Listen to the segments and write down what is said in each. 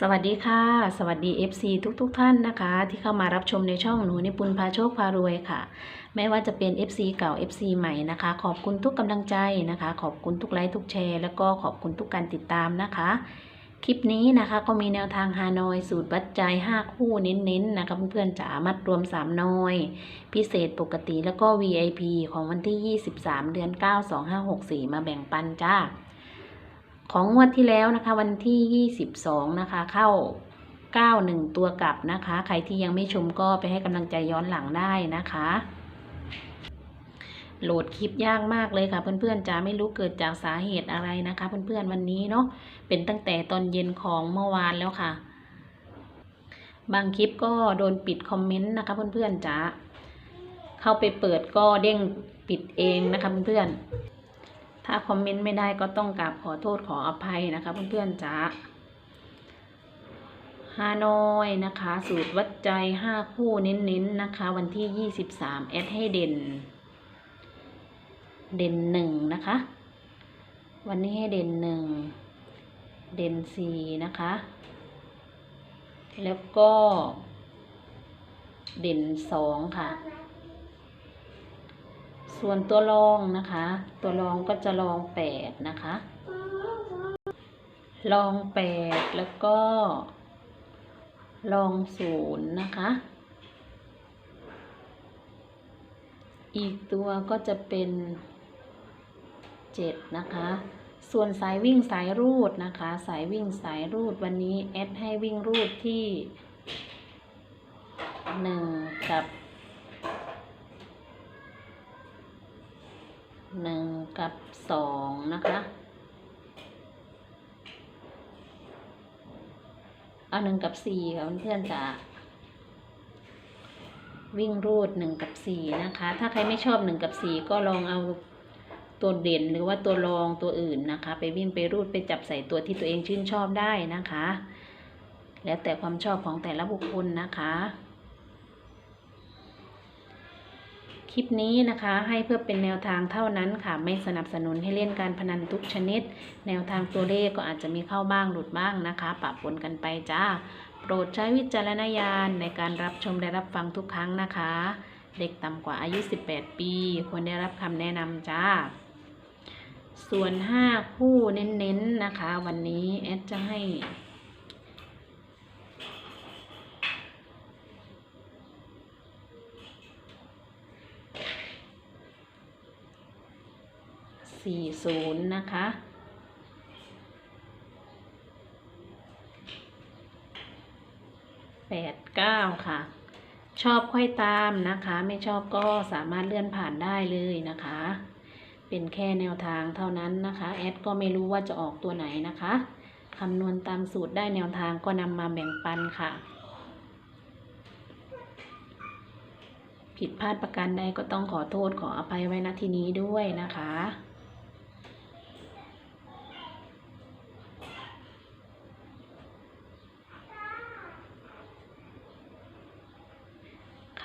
สวัสดีค่ะ สวัสดี FC ทุกๆทท่านนะคะ ที่เข้ามารับชมในช่องหนูนิปุนพาโชคพารวยค่ะ ไม่ว่าจะเป็น FC เก่า FC ใหม่นะคะ ขอบคุณทุกกำลังใจนะคะ ขอบคุณทุกไลค์ทุกแชร์ แล้วก็ขอบคุณทุกการติดตามนะคะ คลิปนี้นะคะก็มีแนวทางฮานอย สูตรวัดใจ 5 คู่เน้นๆนะคะเพื่อนๆจ๋ามัดรวม 3 น้อย พิเศษปกติแล้วก็ VIP ของวันที่ 23 เดือน 9 2564 มาแบ่งปันจ้า ของงวดที่แล้วนะคะ วันที่ 22 นะคะ เข้า 91 ตัวกลับนะคะ ใครที่ยังไม่ชมก็ไปให้กำลังใจย้อนหลังได้นะคะ โหลดคลิปยากมากเลยค่ะ เพื่อนๆจะไม่รู้เกิดจากสาเหตุอะไรนะคะ เพื่อนๆวันนี้เนาะเป็นตั้งแต่ตอนเย็นของเมื่อวานแล้วค่ะ บางคลิปก็โดนปิดคอมเมนต์นะคะ เพื่อนๆจะเข้าไปเปิดก็เด้งปิดเองนะคะเพื่อนๆ ถ้าคอมเมนต์ไม่ได้ก็ต้องกราบขอโทษขออภัยนะคะเพื่อนๆจ้าฮานอยนะคะ สูตรวัดใจ5คู่เน้นๆนะคะ วันที่23แอดให้เด่น เด่นหนึ่งนะคะ วันนี้ให้เด่นหนึ่งเด่นสี่นะคะ แล้วก็เด่นสองค่ะ ส่วนตัวรองนะคะ ตัวรองก็จะรองแปดนะคะรองแปดแล้วก็รองศูนย์นะคะ อีกตัวก็จะเป็นเจ็ดนะคะ ส่วนสายวิ่งสายรูดนะคะ สายวิ่งสายรูดวันนี้แอดให้วิ่งรูดที่หนึ่งกับ หนึ่งกับสองนะคะเอาหนึ่งกับสี่ค่ะเพื่อนๆจะวิ่งรูดหนึ่งกับสี่นะคะ ถ้าใครไม่ชอบหนึ่งกับสี่ก็ลองเอาตัวเด่นหรือว่าตัวรองตัวอื่นนะคะ ไปวิ่งไปรูดไปจับใส่ตัวที่ตัวเองชื่นชอบได้นะคะ แล้วแต่ความชอบของแต่ละบุคคลนะคะ คลิปนี้นะคะให้เพื่อเป็นแนวทางเท่านั้นค่ะ ไม่สนับสนุนให้เล่นการพนันทุกชนิด แนวทางตัวเลขก็อาจจะมีเข้าบ้างหลุดบ้างนะคะปะปนกันไปจ้า โปรดใช้วิจารณญาณในการรับชมและรับฟังทุกครั้งนะคะ เด็กต่ำกว่าอายุ 18 ปี ควรได้รับคำแนะนำจ้า ส่วน 5 คู่เน้นๆนะคะ วันนี้แอดจะให้ สี่ศูนย์นะคะ แปดเก้าค่ะ ชอบค่อยตามนะคะ ไม่ชอบก็สามารถเลื่อนผ่านได้เลยนะคะ เป็นแค่แนวทางเท่านั้นนะคะ แอดก็ไม่รู้ว่าจะออกตัวไหนนะคะคำนวณตามสูตรได้แนวทางก็นำมาแบ่งปันค่ะ ผิดพลาดประการใดก็ต้องขอโทษขออภัยไว้ณที่นี้ด้วยนะคะ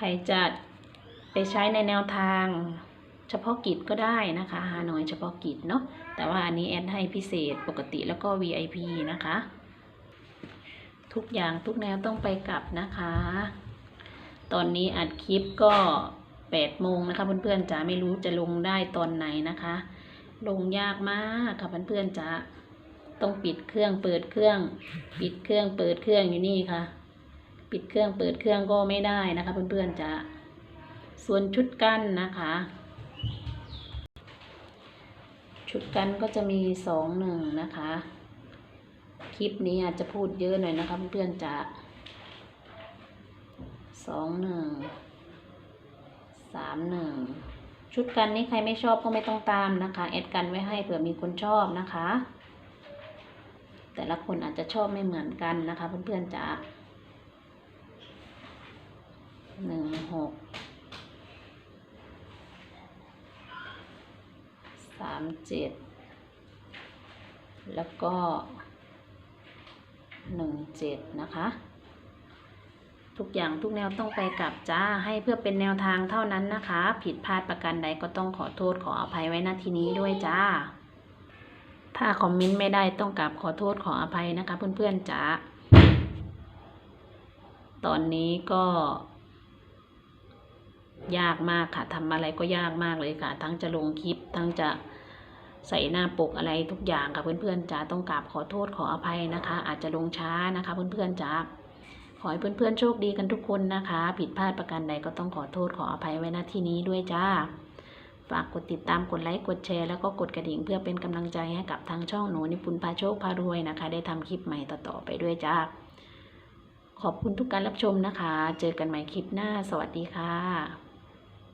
รจะไปใช้ในแนวทางเฉพาะกิจก็ได้นะคะฮานอยเฉพาะกิจเนาะแต่ว่าอันนี้แอดให้พิเศษปกติแล้วก็ VIP นะคะ ทุกอย่างทุกแนวต้องไปกลับนะคะ ตอนนี้อัดคลิปก็8โมงนะคะเพื่อนๆจ๋าไม่รู้จะลงได้ตอนไหนนะคะ ลงยากมากค่ะเพื่อนๆจ๋าต้องปิดเครื่องเปิดเครื่อง ปิดเครื่องเปิดเครื่องอยู่นี่ค่ะ ปิดเครื่องเปิดเครื่องก็ไม่ได้นะคะเพื่อนๆจะส่วนชุดกั้นนะคะ ชุดกั้นก็จะมีสองหนึ่งนะคะ คลิปนี้อาจจะพูดเยอะหน่อยนะคะเพื่อนๆจะสองหนึ่งสามหนึ่งชุดกันนี้ใครไม่ชอบก็ไม่ต้องตามนะคะแอดกันไว้ให้เผื่อมีคนชอบนะคะ แต่ละคนอาจจะชอบไม่เหมือนกันนะคะเพื่อนๆจะ หกสามเจ็ดแล้วก็หนึ่งเจ็ดนะคะ ทุกอย่างทุกแนวต้องไปกลับจ้าให้เพื่อเป็นแนวทางเท่านั้นนะคะ ผิดพลาดประการใดก็ต้องขอโทษขออภัยไว้ณที่นี้ด้วยจ้า ถ้าคอมเมนต์ไม่ได้ต้องกลับขอโทษขออภัยนะคะ เพื่อนๆจ้าตอนนี้ก็ ยากมากค่ะทำอะไรก็ยากมากเลยค่ะ ทั้งจะลงคลิป ทั้งจะใส่หน้าปกอะไรทุกอย่างค่ะเพื่อนๆจ๋าต้องกราบขอโทษขออภัยนะคะ อาจจะลงช้านะคะเพื่อนๆจ๋าขอให้เพื่อนๆโชคดีกันทุกคนนะคะ ผิดพลาดประการใดก็ต้องขอโทษขออภัยไว้ณที่นี้ด้วยจ้าฝากกดติดตามกดไลค์กดแชร์แล้วก็กดกระดิ่งเพื่อเป็นกำลังใจให้กับทางช่องหนูนิปุนพาโชคพารวยนะคะ ได้ทำคลิปใหม่ต่อๆไปด้วยจ้าขอบคุณทุกการรับชมนะคะ เจอกันใหม่คลิปหน้า สวัสดีค่ะ